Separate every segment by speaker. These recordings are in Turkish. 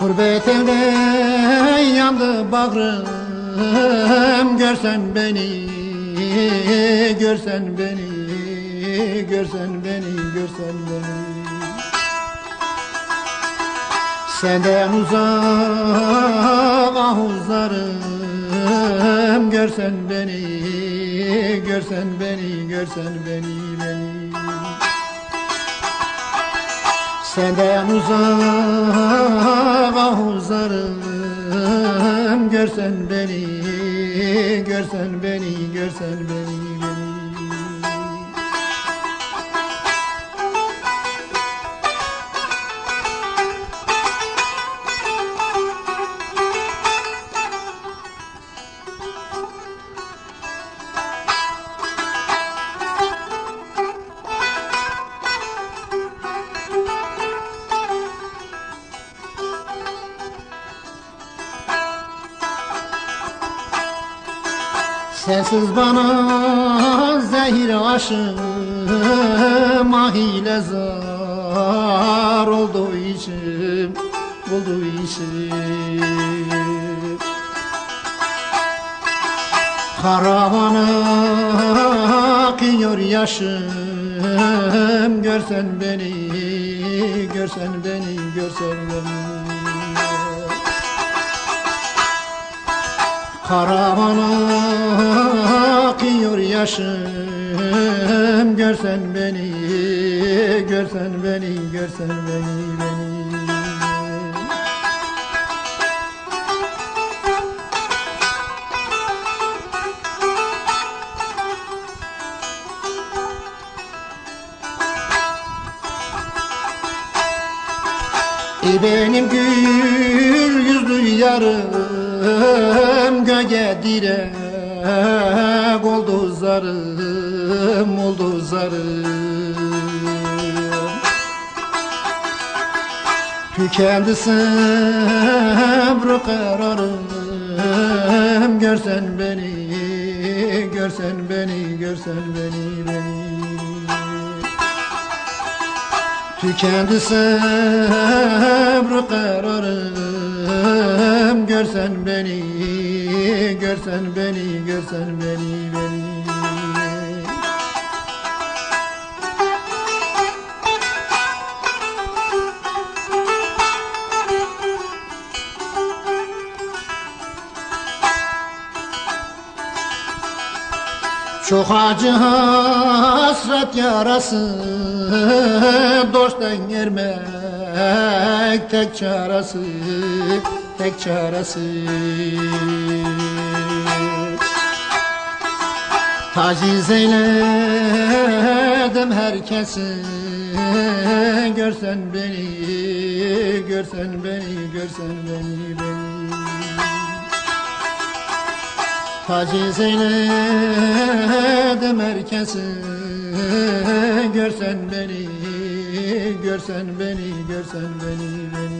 Speaker 1: Gurbet evde yandı bağrım. Görsen beni, görsen beni Görsen beni, görsen beni. Senden uzak ah uzarım Görsen beni, görsen beni, görsen beni, beni Senden uzak ah uzarım. Görsen beni, görsen beni, görsen beni, Sensiz bana zehir aşım Ah ile zar oldu içim Buldu içim Karavana akıyor yaşım Görsen beni, görsen beni, görsen beni. Karavana yaşım Görsen beni, görsen beni, görsen beni, beni. Ey benim gül yüzlü yarım Göge direk oldu zarım Oldu zarım. Tükendi sabrı kararım. Görsen beni, görsen beni, görsen beni, beni. Tükendi sabrı kararım Görsen beni, görsen beni, görsen beni, beni. Çok acı hasret yarası Dosttan ermek tek çaresi Tek çaresi Taciz eyledim herkesi Görsen beni, görsen beni, görsen beni, beni. Taciz eyledim herkesi Görsen beni, görsen beni, görsen beni, beni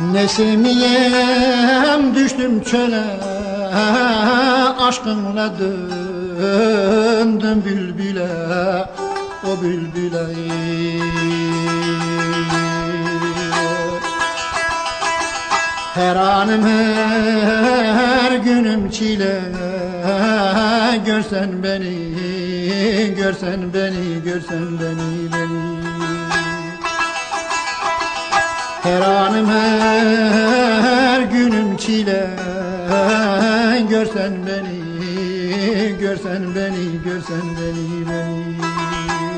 Speaker 1: Nesimiyem düştüm çöle Aşkınla döndüm bülbüle O bülbüle. Her anım her günüm çile Görsen beni, görsen beni, görsen beni, beni her anım her günüm çile. Görsen beni, görsen beni, görsen beni, beni